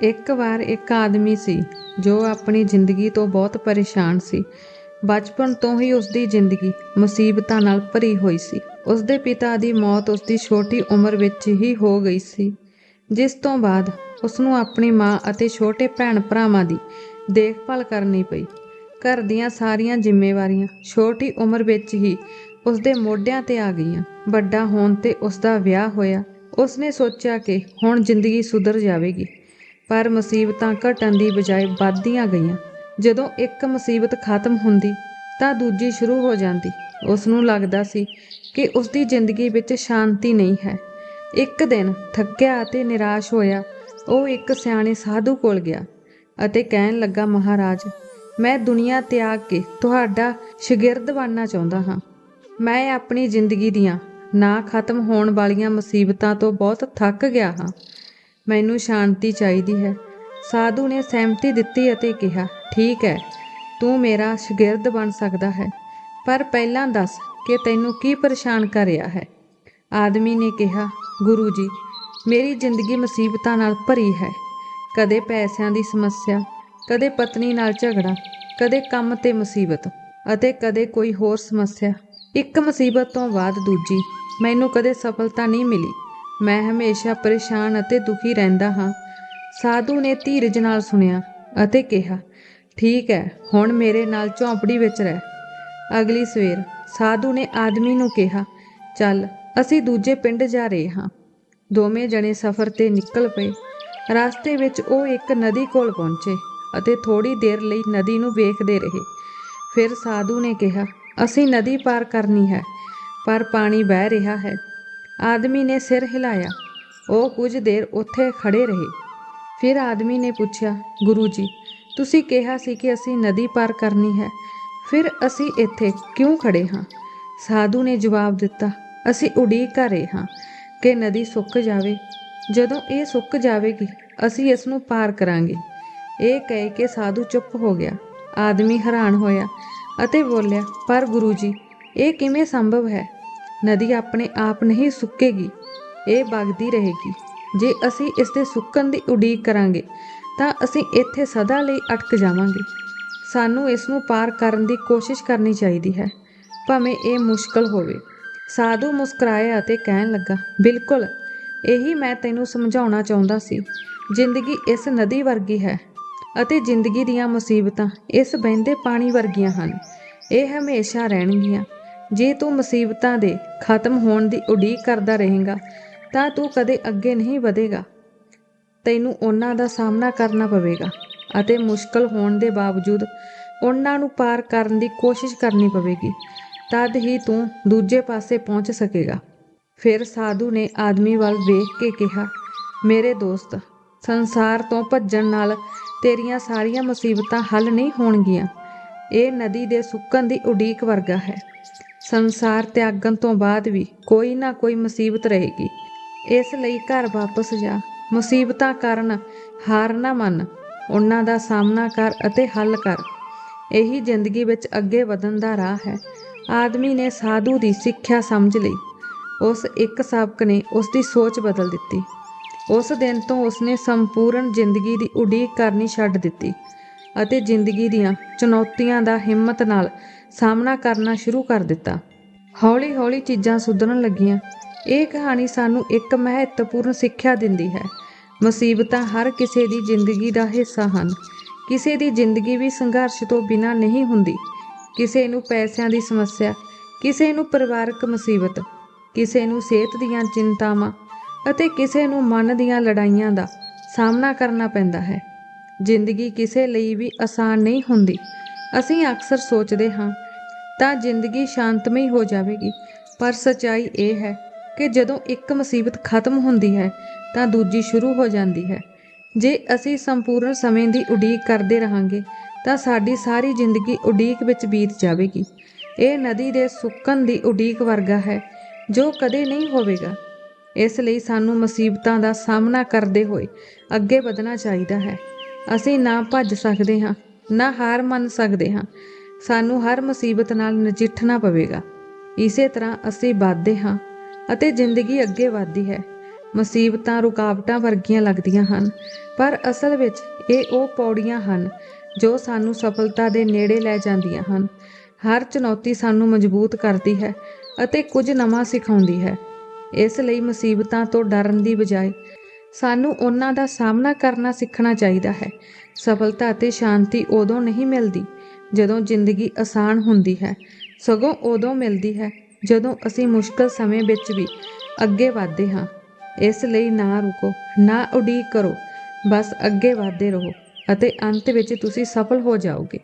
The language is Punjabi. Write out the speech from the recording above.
ਇੱਕ ਵਾਰ ਇੱਕ ਆਦਮੀ ਸੀ, ਜੋ ਆਪਣੀ ਜ਼ਿੰਦਗੀ ਤੋਂ ਬਹੁਤ ਪਰੇਸ਼ਾਨ ਸੀ। ਬਚਪਨ ਤੋਂ ਹੀ ਉਸਦੀ ਜ਼ਿੰਦਗੀ ਮੁਸੀਬਤਾਂ ਨਾਲ ਭਰੀ ਹੋਈ ਸੀ। ਉਸਦੇ ਪਿਤਾ ਦੀ ਮੌਤ ਉਸਦੀ ਛੋਟੀ ਉਮਰ ਵਿੱਚ ਹੀ ਹੋ ਗਈ ਸੀ, ਜਿਸ ਤੋਂ ਬਾਅਦ ਉਸ ਨੂੰ ਆਪਣੀ ਮਾਂ ਅਤੇ ਛੋਟੇ ਭੈਣ ਭਰਾਵਾਂ ਦੀ ਦੇਖਭਾਲ ਕਰਨੀ ਪਈ। ਘਰ ਦੀਆਂ ਸਾਰੀਆਂ ਜ਼ਿੰਮੇਵਾਰੀਆਂ ਛੋਟੀ ਉਮਰ ਵਿੱਚ ਹੀ ਉਸਦੇ ਮੋਢਿਆਂ ਤੇ ਆ ਗਈਆਂ। ਵੱਡਾ ਹੋਣ ਤੇ ਉਸਦਾ ਵਿਆਹ ਹੋਇਆ। ਉਸਨੇ ਸੋਚਿਆ ਕਿ ਹੁਣ ਜ਼ਿੰਦਗੀ ਸੁਧਰ ਜਾਵੇਗੀ। ਪਰ ਮੁਸੀਬਤਾਂ ਘਟਣ ਦੀ ਬਜਾਏ ਵੱਧਦੀਆਂ ਗਈਆਂ। ਜਦੋਂ ਇੱਕ ਮੁਸੀਬਤ ਖਤਮ ਹੁੰਦੀ, ਤਾਂ ਦੂਜੀ ਸ਼ੁਰੂ ਹੋ ਜਾਂਦੀ। ਉਸ ਨੂੰ ਲੱਗਦਾ ਸੀ ਕਿ ਉਸਦੀ ਜ਼ਿੰਦਗੀ ਵਿੱਚ ਸ਼ਾਂਤੀ ਨਹੀਂ ਹੈ। ਇੱਕ ਦਿਨ ਥੱਕਿਆ ਅਤੇ ਨਿਰਾਸ਼ ਹੋਇਆ, ਉਹ ਇੱਕ ਸਿਆਣੇ ਸਾਧੂ ਕੋਲ ਗਿਆ ਅਤੇ ਕਹਿਣ ਲੱਗਾ, ਮਹਾਰਾਜ, ਮੈਂ ਦੁਨੀਆ ਤਿਆਗ ਕੇ ਤੁਹਾਡਾ ਸ਼ਾਗਿਰਦ ਬਣਨਾ ਚਾਹੁੰਦਾ ਹਾਂ। ਮੈਂ ਆਪਣੀ ਜ਼ਿੰਦਗੀ ਦੀਆਂ ਨਾ ਖਤਮ ਹੋਣ ਵਾਲੀਆਂ ਮੁਸੀਬਤਾਂ ਤੋਂ ਬਹੁਤ ਥੱਕ ਗਿਆ ਹਾਂ। ਮੈਨੂੰ ਸ਼ਾਂਤੀ ਚਾਹੀਦੀ ਹੈ। ਸਾਧੂ ਨੇ ਸਹਿਮਤੀ ਦਿੱਤੀ ਅਤੇ ਕਿਹਾ, ਠੀਕ ਹੈ, ਤੂੰ ਮੇਰਾ ਸ਼ਾਗਿਰਦ ਬਣ ਸਕਦਾ ਹੈ। ਪਰ ਪਹਿਲਾਂ ਦੱਸ ਕਿ ਤੈਨੂੰ ਕੀ ਪਰੇਸ਼ਾਨ ਕਰ ਰਿਹਾ ਹੈ? ਆਦਮੀ ਨੇ ਕਿਹਾ, ਗੁਰੂ ਜੀ, ਮੇਰੀ ਜ਼ਿੰਦਗੀ ਮੁਸੀਬਤਾਂ ਨਾਲ ਭਰੀ ਹੈ। ਕਦੇ ਪੈਸਿਆਂ ਦੀ ਸਮੱਸਿਆ, ਕਦੇ ਪਤਨੀ ਨਾਲ ਝਗੜਾ, ਕਦੇ ਕੰਮ ਤੇ ਮੁਸੀਬਤ ਅਤੇ ਕਦੇ ਕੋਈ ਹੋਰ ਸਮੱਸਿਆ। ਇੱਕ ਮੁਸੀਬਤ ਤੋਂ ਬਾਅਦ ਦੂਜੀ, ਮੈਨੂੰ ਕਦੇ ਸਫਲਤਾ ਨਹੀਂ ਮਿਲੀ। ਮੈਂ ਹਮੇਸ਼ਾ ਪਰੇਸ਼ਾਨ ਅਤੇ ਦੁਖੀ ਰਹਿੰਦਾ ਹਾਂ। ਸਾਧੂ ਨੇ ਧੀਰਜ ਨਾਲ ਸੁਣਿਆ ਅਤੇ ਕਿਹਾ, ਠੀਕ ਹੈ, ਹੁਣ ਮੇਰੇ ਨਾਲ ਝੌਂਪੜੀ ਵਿੱਚ ਰਹਿ। ਅਗਲੀ ਸਵੇਰ ਸਾਧੂ ਨੇ ਆਦਮੀ ਨੂੰ ਕਿਹਾ, ਚੱਲ, ਅਸੀਂ ਦੂਜੇ ਪਿੰਡ ਜਾ ਰਹੇ ਹਾਂ। ਦੋਵੇਂ ਜਣੇ ਸਫ਼ਰ ਤੇ ਨਿਕਲ ਪਏ। ਰਸਤੇ ਵਿੱਚ ਉਹ ਇੱਕ ਨਦੀ ਕੋਲ ਪਹੁੰਚੇ ਅਤੇ ਥੋੜੀ ਦੇਰ ਲਈ ਨਦੀ ਨੂੰ ਵੇਖਦੇ ਰਹੇ। ਫਿਰ ਸਾਧੂ ਨੇ ਕਿਹਾ, ਅਸੀਂ ਨਦੀ ਪਾਰ ਕਰਨੀ ਹੈ, ਪਰ ਪਾਣੀ ਵਹਿ ਰਿਹਾ ਹੈ। ਆਦਮੀ ਨੇ ਸਿਰ ਹਿਲਾਇਆ। ਉਹ ਕੁਝ ਦੇਰ ਉੱਥੇ ਖੜੇ ਰਹੇ। ਫਿਰ ਆਦਮੀ ਨੇ ਪੁੱਛਿਆ, ਗੁਰੂ ਜੀ, ਤੁਸੀਂ ਕਿਹਾ ਸੀ ਕਿ ਅਸੀਂ ਨਦੀ ਪਾਰ ਕਰਨੀ ਹੈ। ਫਿਰ ਅਸੀਂ ਇੱਥੇ ਕਿਉਂ ਖੜੇ ਹਾਂ? ਸਾਧੂ ਨੇ ਜਵਾਬ ਦਿੱਤਾ, ਅਸੀਂ ਉਡੀਕ ਕਰ ਰਹੇ ਹਾਂ ਕਿ ਨਦੀ ਸੁੱਕ ਜਾਵੇ। ਜਦੋਂ ਇਹ ਸੁੱਕ ਜਾਵੇਗੀ, ਅਸੀਂ ਇਸ ਨੂੰ ਪਾਰ ਕਰਾਂਗੇ। ਇਹ ਕਹਿ ਕੇ ਸਾਧੂ ਚੁੱਪ ਹੋ ਗਿਆ। ਆਦਮੀ ਹੈਰਾਨ ਹੋਇਆ ਅਤੇ ਬੋਲਿਆ, ਪਰ ਗੁਰੂ ਜੀ, ਇਹ ਕਿਵੇਂ ਸੰਭਵ ਹੈ? ਨਦੀ ਆਪਣੇ ਆਪ ਨਹੀਂ ਸੁੱਕੇਗੀ, ਇਹ ਵਗਦੀ ਰਹੇਗੀ। ਜੇ ਅਸੀਂ ਇਸ ਦੇ ਸੁੱਕਣ ਦੀ ਉਡੀਕ ਕਰਾਂਗੇ, ਤਾਂ ਅਸੀਂ ਇੱਥੇ ਸਦਾ ਲਈ ਅਟਕ ਜਾਵਾਂਗੇ। ਸਾਨੂੰ ਇਸ ਨੂੰ ਪਾਰ ਕਰਨ ਦੀ ਕੋਸ਼ਿਸ਼ ਕਰਨੀ ਚਾਹੀਦੀ ਹੈ, ਭਾਵੇਂ ਇਹ ਮੁਸ਼ਕਲ ਹੋਵੇ। ਸਾਧੂ ਮੁਸਕਰਾਇਆ ਅਤੇ ਕਹਿਣ ਲੱਗਾ, ਬਿਲਕੁਲ, ਇਹੀ ਮੈਂ ਤੈਨੂੰ ਸਮਝਾਉਣਾ ਚਾਹੁੰਦਾ ਸੀ। ਜ਼ਿੰਦਗੀ ਇਸ ਨਦੀ ਵਰਗੀ ਹੈ ਅਤੇ ਜ਼ਿੰਦਗੀ ਦੀਆਂ ਮੁਸੀਬਤਾਂ ਇਸ ਬਹਿੰਦੇ ਪਾਣੀ ਵਰਗੀਆਂ ਹਨ। ਇਹ ਹਮੇਸ਼ਾ ਰਹਿਣਗੀਆਂ। ਜੇ ਤੂੰ ਮੁਸੀਬਤਾਂ ਦੇ ਖਤਮ ਹੋਣ ਦੀ ਉਡੀਕ ਕਰਦਾ ਰਹੇਗਾ, ਤਾਂ ਤੂੰ ਕਦੇ ਅੱਗੇ ਨਹੀਂ ਵਧੇਗਾ। ਤੈਨੂੰ ਉਹਨਾਂ ਦਾ ਸਾਹਮਣਾ ਕਰਨਾ ਪਵੇਗਾ ਅਤੇ ਮੁਸ਼ਕਲ ਹੋਣ ਦੇ ਬਾਵਜੂਦ ਉਹਨਾਂ ਨੂੰ ਪਾਰ ਕਰਨ ਦੀ ਕੋਸ਼ਿਸ਼ ਕਰਨੀ ਪਵੇਗੀ। ਤਦ ਹੀ ਤੂੰ ਦੂਜੇ ਪਾਸੇ ਪਹੁੰਚ ਸਕੇਗਾ। ਫਿਰ ਸਾਧੂ ਨੇ ਆਦਮੀ ਵੱਲ ਵੇਖ ਕੇ ਕਿਹਾ, ਮੇਰੇ ਦੋਸਤ, ਸੰਸਾਰ ਤੋਂ ਭੱਜਣ ਨਾਲ ਤੇਰੀਆਂ ਸਾਰੀਆਂ ਮੁਸੀਬਤਾਂ ਹੱਲ ਨਹੀਂ ਹੋਣਗੀਆਂ। ਇਹ ਨਦੀ ਦੇ ਸੁੱਕਣ ਦੀ ਉਡੀਕ ਵਰਗਾ ਹੈ। ਸੰਸਾਰ ਤਿਆਗਣ ਤੋਂ ਬਾਅਦ ਵੀ ਕੋਈ ਨਾ ਕੋਈ ਮੁਸੀਬਤ ਰਹੇਗੀ। ਇਸ ਲਈ ਘਰ ਵਾਪਸ ਜਾ। ਮੁਸੀਬਤਾਂ ਕਾਰਨ ਹਾਰ ਨਾ ਮੰਨ। ਉਹਨਾਂ ਦਾ ਸਾਹਮਣਾ ਕਰ ਅਤੇ ਹੱਲ ਕਰ। ਇਹੀ ਜ਼ਿੰਦਗੀ ਵਿੱਚ ਅੱਗੇ ਵਧਣ ਦਾ ਰਾਹ ਹੈ। ਆਦਮੀ ਨੇ ਸਾਧੂ ਦੀ ਸਿੱਖਿਆ ਸਮਝ ਲਈ। ਉਸ ਇੱਕ ਸਬਕ ਨੇ ਉਸ ਦੀ ਸੋਚ ਬਦਲ ਦਿੱਤੀ। ਉਸ ਦਿਨ ਤੋਂ ਉਸਨੇ ਸੰਪੂਰਨ ਜ਼ਿੰਦਗੀ ਦੀ ਉਡੀਕ ਕਰਨੀ ਛੱਡ ਦਿੱਤੀ ਅਤੇ ਜ਼ਿੰਦਗੀ ਦੀਆਂ ਚੁਣੌਤੀਆਂ ਦਾ ਹਿੰਮਤ ਨਾਲ ਸਾਹਮਣਾ ਕਰਨਾ ਸ਼ੁਰੂ ਕਰ ਦਿੱਤਾ। ਹੌਲੀ-ਹੌਲੀ ਚੀਜ਼ਾਂ ਸੁਧਰਨ ਲੱਗੀਆਂ। ਇਹ ਕਹਾਣੀ ਸਾਨੂੰ ਇੱਕ ਮਹੱਤਵਪੂਰਨ ਸਿੱਖਿਆ ਦਿੰਦੀ ਹੈ। ਮੁਸੀਬਤਾਂ ਹਰ ਕਿਸੇ ਦੀ ਜ਼ਿੰਦਗੀ ਦਾ ਹਿੱਸਾ ਹਨ। ਕਿਸੇ ਦੀ ਜ਼ਿੰਦਗੀ ਵੀ ਸੰਘਰਸ਼ ਤੋਂ ਬਿਨਾਂ ਨਹੀਂ ਹੁੰਦੀ। ਕਿਸੇ ਨੂੰ ਪੈਸਿਆਂ ਦੀ ਸਮੱਸਿਆ, ਕਿਸੇ ਨੂੰ ਪਰਿਵਾਰਕ ਮੁਸੀਬਤ, ਕਿਸੇ ਨੂੰ ਸਿਹਤ ਦੀਆਂ ਚਿੰਤਾਵਾਂ ਅਤੇ ਕਿਸੇ ਨੂੰ ਮਨ ਦੀਆਂ ਲੜਾਈਆਂ ਦਾ ਸਾਹਮਣਾ ਕਰਨਾ ਪੈਂਦਾ ਹੈ। ਜ਼ਿੰਦਗੀ ਕਿਸੇ ਲਈ ਵੀ ਆਸਾਨ ਨਹੀਂ ਹੁੰਦੀ। ਅਸੀਂ ਅਕਸਰ ਸੋਚਦੇ ਹਾਂ, ਤਾਂ ਜ਼ਿੰਦਗੀ ਸ਼ਾਂਤਮਈ ਹੋ ਜਾਵੇਗੀ। ਪਰ ਸੱਚਾਈ ਇਹ ਹੈ ਕਿ ਜਦੋਂ ਇੱਕ ਮੁਸੀਬਤ ਖਤਮ ਹੁੰਦੀ ਹੈ, ਤਾਂ ਦੂਜੀ ਸ਼ੁਰੂ ਹੋ ਜਾਂਦੀ ਹੈ। ਜੇ ਅਸੀਂ ਸੰਪੂਰਨ ਸਮੇਂ ਦੀ ਉਡੀਕ ਕਰਦੇ ਰਹਾਂਗੇ, ਤਾਂ ਸਾਡੀ ਸਾਰੀ ਜ਼ਿੰਦਗੀ ਉਡੀਕ ਵਿੱਚ ਬੀਤ ਜਾਵੇਗੀ। ਇਹ ਨਦੀ ਦੇ ਸੁੱਕਣ ਦੀ ਉਡੀਕ ਵਰਗਾ ਹੈ, ਜੋ ਕਦੇ ਨਹੀਂ ਹੋਵੇਗਾ। ਇਸ ਲਈ ਸਾਨੂੰ ਮੁਸੀਬਤਾਂ ਦਾ ਸਾਹਮਣਾ ਕਰਦੇ ਹੋਏ ਅੱਗੇ ਵਧਣਾ ਚਾਹੀਦਾ ਹੈ। ਅਸੀਂ ਨਾ ਭੱਜ ਸਕਦੇ ਹਾਂ। ਨਾ ਹਾਰ ਮੰਨ ਸਕਦੇ ਹਾਂ। ਸਾਨੂੰ ਹਰ ਮੁਸੀਬਤ ਨਾਲ ਨਜਿੱਠਣਾ ਪਵੇਗਾ। ਇਸੇ ਤਰ੍ਹਾਂ ਅਸੀਂ ਵੱਧਦੇ ਹਾਂ ਅਤੇ ਜ਼ਿੰਦਗੀ ਅੱਗੇ ਵਧਦੀ ਹੈ। ਮੁਸੀਬਤਾਂ, ਰੁਕਾਵਟਾਂ ਵਰਗੀਆਂ ਲੱਗਦੀਆਂ ਹਨ, ਪਰ ਅਸਲ ਵਿੱਚ ਇਹ ਉਹ ਪੌੜੀਆਂ ਹਨ ਜੋ ਸਾਨੂੰ ਸਫਲਤਾ ਦੇ ਨੇੜੇ ਲੈ ਜਾਂਦੀਆਂ ਹਨ। ਹਰ ਚੁਣੌਤੀ ਸਾਨੂੰ ਮਜ਼ਬੂਤ ਕਰਦੀ ਹੈ ਅਤੇ ਕੁਝ ਨਵਾਂ ਸਿਖਾਉਂਦੀ ਹੈ। ਇਸ ਲਈ ਮੁਸੀਬਤਾਂ ਤੋਂ ਡਰਨ ਦੀ ਬਜਾਏ ਸਾਨੂੰ ਉਹਨਾਂ ਦਾ ਸਾਹਮਣਾ ਕਰਨਾ ਸਿੱਖਣਾ ਚਾਹੀਦਾ ਹੈ। ਸਫਲਤਾ ਅਤੇ ਸ਼ਾਂਤੀ ਉਦੋਂ ਨਹੀਂ ਮਿਲਦੀ ਜਦੋਂ ਜ਼ਿੰਦਗੀ ਆਸਾਨ ਹੁੰਦੀ ਹੈ। ਸਗੋਂ ਉਦੋਂ ਮਿਲਦੀ ਹੈ ਜਦੋਂ ਅਸੀਂ ਮੁਸ਼ਕਲ ਸਮੇਂ ਵਿੱਚ ਵੀ ਅੱਗੇ ਵਧਦੇ ਹਾਂ। ਇਸ ਲਈ ਨਾ ਰੁਕੋ, ਨਾ ਉਡੀਕ ਕਰੋ, ਬਸ ਅੱਗੇ ਵਧਦੇ ਰਹੋ ਅਤੇ ਅੰਤ ਵਿੱਚ ਤੁਸੀਂ ਸਫਲ ਹੋ ਜਾਓਗੇ।